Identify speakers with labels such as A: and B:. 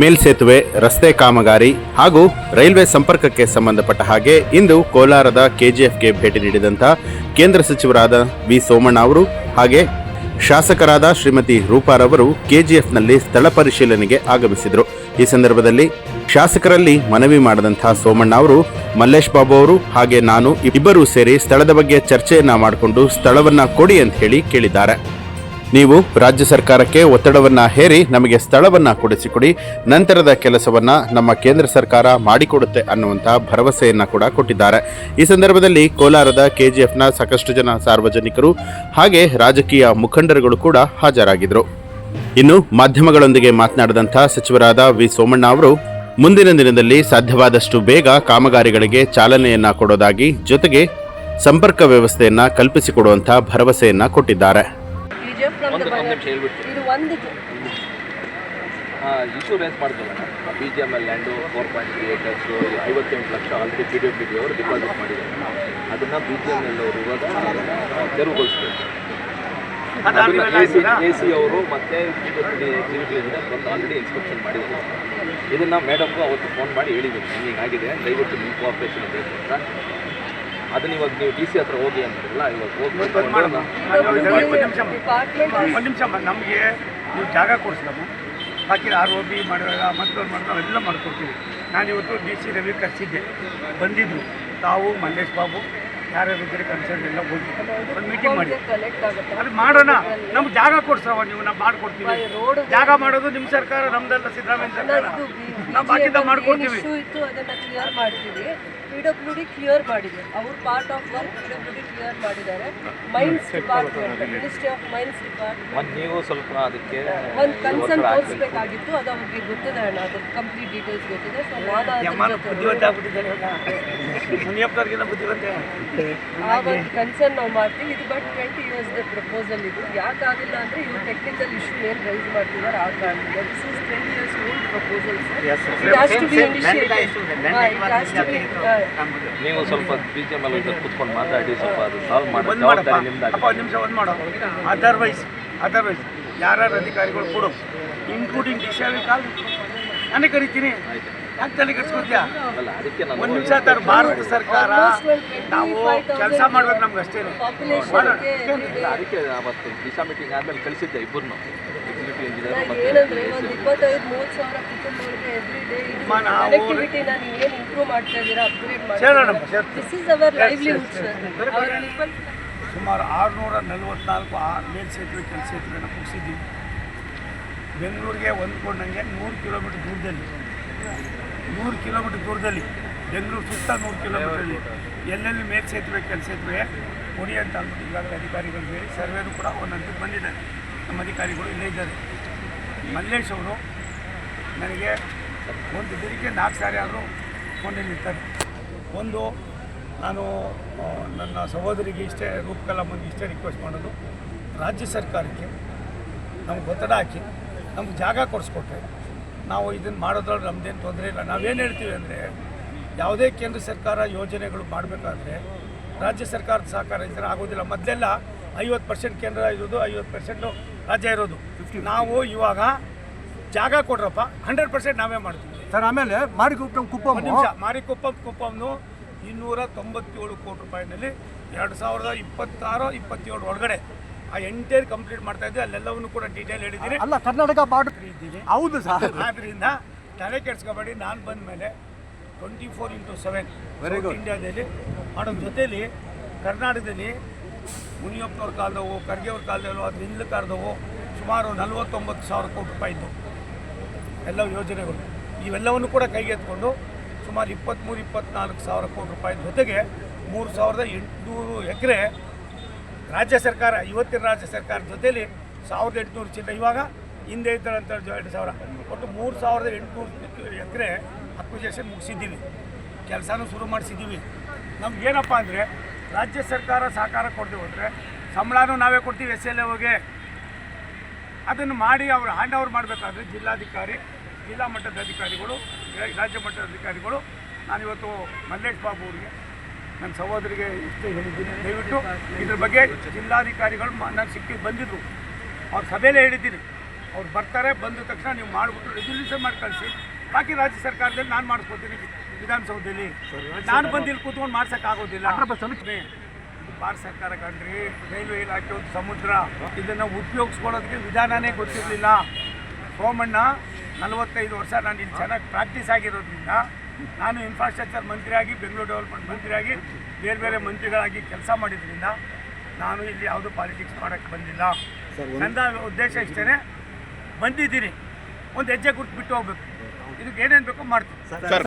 A: ಮೇಲ್ಸೇತುವೆ ರಸ್ತೆ ಕಾಮಗಾರಿ ಹಾಗೂ ರೈಲ್ವೆ ಸಂಪರ್ಕಕ್ಕೆ ಸಂಬಂಧಪಟ್ಟ ಹಾಗೆ ಇಂದು ಕೋಲಾರದ ಕೆಜಿಎಫ್ಗೆ ಭೇಟಿ ನೀಡಿದಂಥ ಕೇಂದ್ರ ಸಚಿವರಾದ ವಿ ಸೋಮಣ್ಣ ಅವರು ಹಾಗೆ ಶಾಸಕರಾದ ಶ್ರೀಮತಿ ರೂಪಾರವರು ಕೆಜಿಎಫ್ನಲ್ಲಿ ಸ್ಥಳ ಪರಿಶೀಲನೆಗೆ ಆಗಮಿಸಿದರು. ಈ ಸಂದರ್ಭದಲ್ಲಿ ಶಾಸಕರಲ್ಲಿ ಮನವಿ ಮಾಡಿದಂಥ ಸೋಮಣ್ಣ ಅವರು, ಮಲ್ಲೇಶ್ ಬಾಬು ಅವರು ಹಾಗೆ ನಾನು ಇಬ್ಬರೂ ಸೇರಿ ಸ್ಥಳದ ಬಗ್ಗೆ ಚರ್ಚೆಯನ್ನ ಮಾಡಿಕೊಂಡು ಸ್ಥಳವನ್ನ ಕೊಡಿ ಅಂತ ಹೇಳಿ ಕೇಳಿದ್ದಾರೆ. ನೀವು ರಾಜ್ಯ ಸರ್ಕಾರಕ್ಕೆ ಒತ್ತಡವನ್ನು ಹೇರಿ ನಮಗೆ ಸ್ಥಳವನ್ನು ಕೊಡಿಸಿಕೊಡಿ, ನಂತರದ ಕೆಲಸವನ್ನು ನಮ್ಮ ಕೇಂದ್ರ ಸರ್ಕಾರ ಮಾಡಿಕೊಡುತ್ತೆ ಅನ್ನುವಂಥ ಭರವಸೆಯನ್ನು ಕೂಡ ಕೊಟ್ಟಿದ್ದಾರೆ. ಈ ಸಂದರ್ಭದಲ್ಲಿ ಕೋಲಾರದ ಕೆಜಿಎಫ್ನ ಸಾಕಷ್ಟು ಜನ ಸಾರ್ವಜನಿಕರು ಹಾಗೆ ರಾಜಕೀಯ ಮುಖಂಡರುಗಳು ಕೂಡ ಹಾಜರಾಗಿದ್ದರು. ಇನ್ನು ಮಾಧ್ಯಮಗಳೊಂದಿಗೆ ಮಾತನಾಡಿದಂಥ ಸಚಿವರಾದ ವಿ ಸೋಮಣ್ಣ ಅವರು, ಮುಂದಿನ ದಿನದಲ್ಲಿ ಸಾಧ್ಯವಾದಷ್ಟು ಬೇಗ ಕಾಮಗಾರಿಗಳಿಗೆ ಚಾಲನೆಯನ್ನ ಕೊಡೋದಾಗಿ ಜೊತೆಗೆ ಸಂಪರ್ಕ ವ್ಯವಸ್ಥೆಯನ್ನ ಕಲ್ಪಿಸಿಕೊಡುವಂಥ ಭರವಸೆಯನ್ನ ಕೊಟ್ಟಿದ್ದಾರೆ.
B: ಒಂದು ನಿಮಿಷ ಹೇಳ್ಬಿಡ್ತೀನಿ
C: ಇದು
B: issue raise B G M L land four point three acres ಐವತ್ತೆಂಟು lakh already P W D ಅವರು ಡಿಪಾಸಿಟ್ ಮಾಡಿದ್ದಾರೆ. ಅದನ್ನು ಬಿ ಜಿ ಎಂ ಎಲ್ ಅವರು ಇವಾಗ ತೆರವುಗೊಳಿಸ್ಬೇಕು. ಎ ಸಿ ಅವರು ಮತ್ತೆ ಪಿ ಡಿ ಎಕ್ಸಿಕ್ಯೂಟಿವ್ ಬಂದು ಆಲ್ರೆಡಿ ಇನ್ಸ್ಪೆಕ್ಷನ್ ಮಾಡಿದ್ದಾರೆ. ಇದನ್ನು ಮೇಡಮ್ಗೂ ಅವತ್ತು ಫೋನ್ ಮಾಡಿ ಹೇಳಿದ್ದೀನಿ ಹಿಂಗೆ ಆಗಿದೆ ದಯವಿಟ್ಟು ನಿಮ್ಮ ಕೋಆಪ್ರೇಷನ್ ಬೇಕು ಅಂತ. ಅದನ್ನ ಇವಾಗ ನೀವು ಡಿ ಸಿ ಹತ್ರ ಹೋಗಿ ಅಂತಾರಲ್ಲ ಇವಾಗ
D: ಒಂದು ನಿಮಿಷ ನಮಗೆ ನೀವು ಜಾಗ ಕೊಡಿಸ್ಲಮ್ಮ ಹಾಕಿ ಆರ್ ಒ ಬಿ ಮಾಡಿದಾಗ ಮತ್ತೊಂದು ಮಾಡಿದಾಗ ಎಲ್ಲ ಮಾಡ್ಕೊಡ್ತೀವಿ. ನಾನು ಇವತ್ತು ಡಿ ಸಿ ರವಿ ಕರೆಸಿದ್ದೆ. ಬಂದಿದ್ದರು ತಾವು ಮಲ್ಲೇಶ್ ಬಾಬು ಯಾರ್ಯಾರು ಇದ್ದರೆ ಕನ್ಸರ್ನ್ ಎಲ್ಲ ಹೋಗಿ ಒಂದು ಮೀಟಿಂಗ್ ಮಾಡಿ.
C: ಕಲೆಕ್ಟ್ ಆಗುತ್ತೆ.
D: ಅದು ಮಾಡೋಣ. ನಮ್ಗೆ ಜಾಗ ಕೊಡ್ಸವ ನೀವು ನಾವು ಮಾಡ್ಕೊಡ್ತೀವಿ. ಜಾಗ ಮಾಡೋದು ನಿಮ್ಮ ಸರ್ಕಾರ ನಮ್ದೆಲ್ಲ ಸಿದ್ದರಾಮಯ್ಯ ಸರ್ಕಾರ. ನಾವು ಬಾಕಿದ ಮಾಡ್ಕೊಡ್ತೀವಿ.
C: ಇತ್ತು ಅದನ್ನ ಕ್ಲಿಯರ್ ಮಾಡ್ತೀವಿ. ಪಿ ಡಬ್ಲ್ಯೂ ಡಿ ಕ್ಲಿಯರ್ ಮಾಡಿದೆ. ಅವ್ರ part of work P W D clear ಮಾಡಿದ್ದಾರೆ. Mines department ministry of mines department
B: ಒಂದು ನೀವು ಸ್ವಲ್ಪ ಅದಕ್ಕೆ
C: ಒಂದು ಕನ್ಸರ್ನ್ ತೋರಿಸ್ಬೇಕಾಗಿತ್ತು. ಅದು ಅವ್ರಿಗೆ ಗೊತ್ತಿದೆ ಅಣ್ಣ. ಅದ್ರ ಕಂಪ್ಲೀಟ್ ಡೀಟೇಲ್ಸ್ ಗೊತ್ತಿದೆ. ಸೊ ನಾನು ಜೊತೆ
D: ಬುದ್ಧಿವಂತ ಆಗ್ಬಿಟ್ಟಿದ್ದಾರೆ ಬುದ್ಧಿವಂತೆ?
C: ಆ ಒಂದು ಕನ್ಸರ್ನ್ ನಾವು ಮಾಡ್ತೀವಿ. ಇದು ಬಟ್ ಟ್ವೆಂಟಿ ಇಯರ್ಸ್ ಪ್ರಪೋಸಲ್ ಇದು. ಯಾಕಾಗಿಲ್ಲ ಅಂದರೆ ಇವ್ರು ಟೆಕ್ನಿಕಲ್ ಇಶ್ಯೂ ಏನು ರೈಸ್ ಮಾಡ್ತಿದ್ದಾರೆ ಆ ಕಾರಣದಿಂದ this is twenty years old proposal it to be
B: ನೀವು ಸ್ವಲ್ಪ ಬಿ ಜಿ ಎಂ ಎಲ್ ಕುತ್ಕೊಂಡು ಮಾತಾಡಿ ಸ್ವಲ್ಪ ಅದು ಸಾಲ್ವ್ ಮಾಡಿ
D: ಒಂದು ಮಾಡಪ್ಪ.
B: ಜವಾಬ್ದಾರಿ ನಿಮ್ದು
D: ಒಂದು ನಿಮಿಷ ಒಂದು ಮಾಡೋ. ಅದರ್ವೈಸ್ ಅದರ್ವೈಸ್ ಯಾರ್ಯಾರು ಅಧಿಕಾರಿಗಳು ಕೊಡು. ಇನ್ಕ್ಲೂಡಿಂಗ್ ಡಿ ಸಿ ಕಾಲ್ ನಾನೇ ಕರಿತೀನಿ. ಯಾಕೆ ತಲೆ ಕೆಡ್ಸ್ಕೊತ್ಯಾ ಒಂದು ನಿಮಿಷ ತರ ಭಾರತ ಸರ್ಕಾರ ನಾವು ಕೆಲಸ ಮಾಡ್ಬೇಕು ನಮ್ಗೆ ಅಷ್ಟೇ
C: ಪಾಪ್ಯುಲೇಷನ್ಗೆ
B: ಅದಕ್ಕೆ ಅವತ್ತು ದಿಶಾ ಮೀಟಿಂಗ್ ಆದ್ಮೇಲೆ ಕಳಿಸಿದ್ದೆ ಇಬ್ಬರನ್ನು. ಎಕ್ಸಿಕ್ಯೂಟಿವ್ ಇಂಜಿನಿಯರ್ ಮತ್ತೆ
D: ಸುಮಾರು ಆರುನೂರ ನಲವತ್ನಾಲ್ಕು ಆ ಮೇಲ್ಸೇತುವೆ ಕೆಲ ಸೇತುವೆನ ಮುಗಿಸಿದ್ದೀವಿ. ಬೆಂಗಳೂರಿಗೆ ಹೊಂದ್ಕೊಂಡಂಗೆ ನೂರು ಕಿಲೋಮೀಟರ್ ದೂರದಲ್ಲಿ. ನೂರು ಕಿಲೋಮೀಟರ್ ದೂರದಲ್ಲಿ, ಬೆಂಗಳೂರು ಸುತ್ತ ನೂರು ಕಿಲೋಮೀಟ್ರಲ್ಲಿ. ಎಲ್ಲೆಲ್ಲಿ ಮೇಲ್ಸೇತುವೆ ಕೆಲ ಸೇತುವೆ ಅಂತ ಅಂದ್ಬಿಟ್ಟು ಈಗಾಗಲೇ ಅಧಿಕಾರಿಗಳು ಹೇಳಿ, ಸರ್ವೇನು ಕೂಡ ಒಂದಂತೆ ಬಂದಿದ್ದಾರೆ. ನಮ್ಮ ಅಧಿಕಾರಿಗಳು ಇಲ್ಲೇ ಇದ್ದಾರೆ. ಮಲ್ಲೇಶ್ ಅವರು ನನಗೆ ಒಂದು ದಿನಕ್ಕೆ ನಾಲ್ಕು ಸಾರಿ ಆದರೂ ಫೋನಲ್ಲಿ ಇರ್ತಾರೆ. ಒಂದು, ನಾನು ನನ್ನ ಸಹೋದರಿಗೆ ಇಷ್ಟೇ ರೂಪಕಲಾಮಂಗೆ ಇಷ್ಟೇ ರಿಕ್ವೆಸ್ಟ್ ಮಾಡೋದು. ರಾಜ್ಯ ಸರ್ಕಾರಕ್ಕೆ ನಮ್ಗೆ ಒತ್ತಡ ಹಾಕಿ, ನಮ್ಗೆ ಜಾಗ ಕೊಡಿಸ್ಕೊಟ್ರೆ ನಾವು ಇದನ್ನು ಮಾಡೋದ್ರಲ್ಲಿ ನಮ್ಮದೇನು ತೊಂದರೆ ಇಲ್ಲ. ನಾವೇನು ಹೇಳ್ತೀವಿ ಅಂದರೆ ಯಾವುದೇ ಕೇಂದ್ರ ಸರ್ಕಾರ ಯೋಜನೆಗಳು ಮಾಡಬೇಕಾದ್ರೆ ರಾಜ್ಯ ಸರ್ಕಾರದ ಸಹಕಾರ ಇದ್ದರೆ ಆಗೋದಿಲ್ಲ. ಮೊದಲೆಲ್ಲ ಐವತ್ತು ಪರ್ಸೆಂಟ್ ಕೇಂದ್ರ ಇರೋದು ಐವತ್ತು ಪರ್ಸೆಂಟು ರಾಜ್ಯ ಇರೋದು. ನಾವು ಇವಾಗ ಜಾಗ ಕೊಡ್ರಪ್ಪ ಹಂಡ್ರೆಡ್ ಪರ್ಸೆಂಟ್ ನಾವೇ ಮಾಡ್ತೀವಿ.
E: ಸರ್ ಆಮೇಲೆ ಮಾರಿಕುಪ್ಪಂ ಕುಪ್ಪಂ.
D: ನಿಮಿಷ. ಮಾರಿಕೊಪ್ಪಂ ಕುಪ್ಪಂನು ಇನ್ನೂರ ತೊಂಬತ್ತೇಳು ಕೋಟಿ ರೂಪಾಯಿನಲ್ಲಿ ಎರಡು ಸಾವಿರದ ಇಪ್ಪತ್ತಾರು ಇಪ್ಪತ್ತೇಳು ಒಳಗಡೆ ಆ ಎಂಟೈರ್ ಕಂಪ್ಲೀಟ್ ಮಾಡ್ತಾ ಇದ್ದೀವಿ ಅಲ್ಲೆಲ್ಲವನ್ನು ಕೂಡ ಡೀಟೇಲ್ ಹೇಳಿದ್ದೀನಿ.
E: ಅಲ್ಲ ಕರ್ನಾಟಕ ಬಾರ್ಡರ್
D: ಇದ್ದೀನಿ.
E: ಹೌದು ಸರ್.
D: ಆದ್ದರಿಂದ ತಲೆ ಕೆಡಿಸ್ಕೋಬೇಡಿ. ನಾನು ಬಂದ ಮೇಲೆ twenty four into seven
E: very good
D: ಇಂಡಿಯಾದಲ್ಲಿ ಮಾಡೋ ಜೊತೇಲಿ ಕರ್ನಾಟಕದಲ್ಲಿ ಮುನಿಯಪ್ಪನವ್ರ ಕಾಲದವು ಖರ್ಗೆಯವ್ರ ಕಾಲದವು ಅದು ಹಿಂದ್ಲ ಕಾಲದವು ಸುಮಾರು ನಲವತ್ತೊಂಬತ್ತು ಸಾವಿರ ಕೋಟಿ ರೂಪಾಯಿ ಇದ್ದವು. ಎಲ್ಲ ಯೋಜನೆಗಳು. ಇವೆಲ್ಲವನ್ನು ಕೂಡ ಕೈಗೆತ್ಕೊಂಡು ಸುಮಾರು ಇಪ್ಪತ್ತ್ಮೂರು ಇಪ್ಪತ್ನಾಲ್ಕು ಸಾವಿರ ಕೋಟಿ ರೂಪಾಯಿ ಜೊತೆಗೆ ಮೂರು ಸಾವಿರದ ಎಂಟುನೂರು ಎಕರೆ ರಾಜ್ಯ ಸರ್ಕಾರ, ಇವತ್ತಿನ ರಾಜ್ಯ ಸರ್ಕಾರ ಜೊತೆಯಲ್ಲಿ ಸಾವಿರದ ಎಂಟುನೂರು ಚಿಲ್ಲರೆ ಇವಾಗ ಹಿಂದೆ ಇದ್ದರಂತ ಎರಡು ಸಾವಿರ. ಒಟ್ಟು ಮೂರು ಸಾವಿರದ ಎಂಟುನೂರು ಎಕರೆ ಅಕ್ವಿಜೇಷನ್ ಮುಗಿಸಿದ್ದೀವಿ. ಕೆಲಸನೂ ಶುರು ಮಾಡಿಸಿದ್ದೀವಿ. ನಮ್ಗೇನಪ್ಪ ಅಂದರೆ, ರಾಜ್ಯ ಸರ್ಕಾರ ಸಹಕಾರ ಕೊಡ್ತೀವಿ ಅಂದರೆ ಸಂಬಳನೂ ನಾವೇ ಕೊಡ್ತೀವಿ ಎಸ್ ಎಲ್ ಎ ಅದನ್ನು ಮಾಡಿ ಅವರು ಹ್ಯಾಂಡ್ ಓವರ್ ಮಾಡಬೇಕಾದ್ರೆ ಜಿಲ್ಲಾಧಿಕಾರಿ, ಜಿಲ್ಲಾ ಮಟ್ಟದ ಅಧಿಕಾರಿಗಳು, ರಾಜ್ಯ ಮಟ್ಟದ ಅಧಿಕಾರಿಗಳು. ನಾನಿವತ್ತು ಮಲ್ಲೇಶ್ ಬಾಬು ಅವರಿಗೆ ನನ್ನ ಸಹೋದರಿಗೆ ಇಷ್ಟೇ ಹೇಳಿದ್ದೀನಿ. ದಯವಿಟ್ಟು ಇದ್ರ ಬಗ್ಗೆ ಜಿಲ್ಲಾಧಿಕಾರಿಗಳು ನಾನು ಸಿಕ್ಕಿ ಬಂದಿದ್ರು. ಅವ್ರ ಸಭೆಯಲ್ಲೇ ಹೇಳಿದ್ದೀನಿ. ಅವ್ರು ಬರ್ತಾರೆ ಬಂದ ತಕ್ಷಣ ನೀವು ಮಾಡಿಬಿಟ್ಟು ರೆಸಲ್ಯೂಷನ್ ಮಾಡಿ ಕಳಿಸಿ. ಬಾಕಿ ರಾಜ್ಯ ಸರ್ಕಾರದಲ್ಲಿ ನಾನು ಮಾಡಿಸ್ಕೊತೀನಿ ವಿಧಾನಸೌಧದಲ್ಲಿ. ನಾನು ಬಂದು ಇಲ್ಲಿ ಕೂತ್ಕೊಂಡು ಮಾಡ್ಸೋಕ್ಕಾಗೋದಿಲ್ಲ ಭಾರತ ಸರ್ಕಾರ ಕಂಡ್ರಿ ರೈಲ್ವೆ ಇಲಾಖೆ ಒಂದು ಸಮುದ್ರ. ಇದನ್ನು ಉಪಯೋಗಿಸ್ಕೊಳ್ಳೋದಕ್ಕೆ ವಿಧಾನನೇ ಗೊತ್ತಿರಲಿಲ್ಲ. ಸೋಮಣ್ಣ ನಲವತ್ತೈದು ವರ್ಷ ನಾನು ಇಲ್ಲಿ ಚೆನ್ನಾಗಿ ಪ್ರಾಕ್ಟೀಸ್ ಆಗಿರೋದ್ರಿಂದ ನಾನು ಇನ್ಫ್ರಾಸ್ಟ್ರಕ್ಚರ್ ಮಂತ್ರಿಯಾಗಿ ಬೆಂಗಳೂರು ಡೆವಲಪ್ಮೆಂಟ್ ಮಂತ್ರಿಯಾಗಿ ಬೇರೆ ಬೇರೆ ಮಂತ್ರಿಗಳಾಗಿ ಕೆಲಸ ಮಾಡಿದ್ರಿಂದ ನಾನು ಇಲ್ಲಿ ಯಾವುದು ಪಾಲಿಟಿಕ್ಸ್ ಮಾಡೋಕ್ಕೆ ಬಂದಿಲ್ಲ. ನನ್ನ ಉದ್ದೇಶ ಇಷ್ಟೇ ಬಂದಿದ್ದೀನಿ. ಒಂದು ಹೆಜ್ಜೆ ಗುರ್ತು ಬಿಟ್ಟು ಹೋಗ್ಬೇಕು. ಇದಕ್ಕೆ ಏನೇನು ಬೇಕೋ ಮಾಡ್ತೀನಿ.
A: ಸರ್